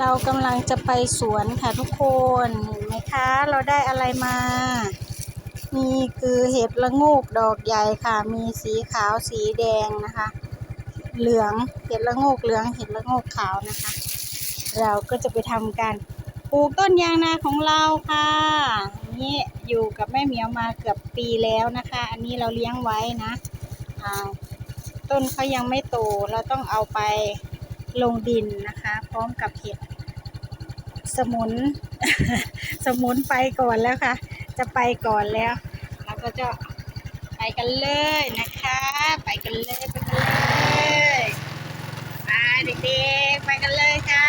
เรากำลังจะไปสวนค่ะทุกคนเห็นไหมคะ เราได้อะไรมานี่คือเห็ดละโงกดอกใหญ่ค่ะ มีสีขาวสีแดงนะคะ เหลืองเห็ดละโงกเหลืองเห็ดละโงกขาวนะคะ เราก็จะไปทำการปลูกต้นยางนาของเราค่ะนี่อยู่กับแม่เหมียวมาเกือบปีแล้วนะคะ อันนี้เราเลี้ยงไว้นะต้นเขายังไม่โตเราต้องเอาไป ลงดินนะคะ พร้อมกับเห็ดสมุน สมุนไปก่อนแล้วค่ะ จะไปก่อนแล้ว เราก็จะไปกันเลยนะคะ ไปกันเลยไปกันเลยไปเด็กๆไปกันเลยค่ะ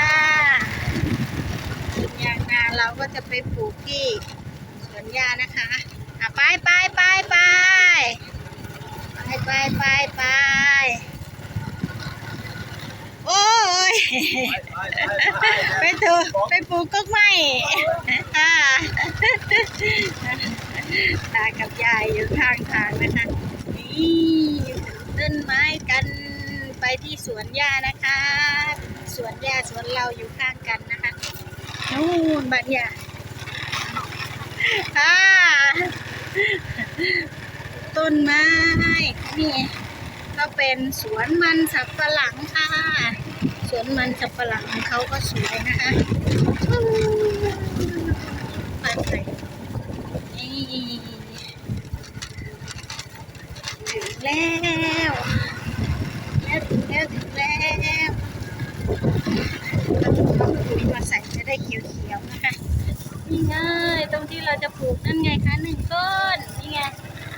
ยางนาเราก็จะไปปลูกที่สวนยานะคะอะไปไปไปไปไปไปไปไปโอ้ย ไปถูไปปลูกก๊กไม้ค่ะตากับยายอยู่ข้างทางนะคะนี่ต้นไม้กันไปที่สวนหญ้านะคะ สวนหญ้าสวนเราอยู่ข้างกันนะคะนู่นบ้านหญ้าค่ะต้นไม้นี่ก็เป็นสวนมันสับปะหลังค่ะ วนมันสับปะหลังของเขาก็สวยนะคะไปไปนี่ถึงแล้วแล้วถึงแล้วถึงแล้วเอาปุ๋ยมาใส่จะได้เขียวๆนะคะนี่ไงตรงที่เราจะปลูกนั่นไงคะหนึ่งต้นนี่ไง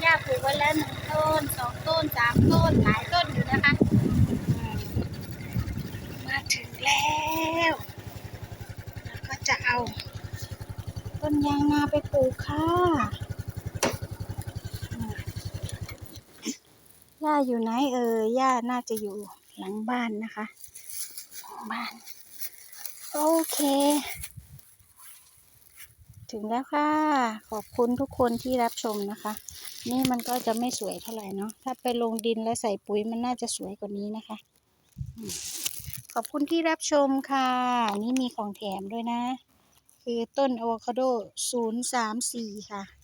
ย่าปลูกไว้แล้วหนึ่งต้นสองต้นสามต้นหลายต้นอยู่นะคะอืม มาถึงแล้วแล้วก็จะเอา ต้นยางนาไปปลูกค่ะย่าอยู่ไหนเอ่ยย่าน่าจะอยู่หลังบ้านนะคะหลังบ้าน โอเค ถึงแล้วค่ะ ขอบคุณทุกคนที่รับชมนะคะ นี่มันก็จะไม่สวยเท่าไหร่เนาะถ้าไปลงดินและใส่ปุ๋ยมันน่าจะสวยกว่านี้นะคะขอบคุณที่รับชมค่ะ นี่มีของแถมด้วยนะ คือต้นอะโวคาโด 034 ค่ะ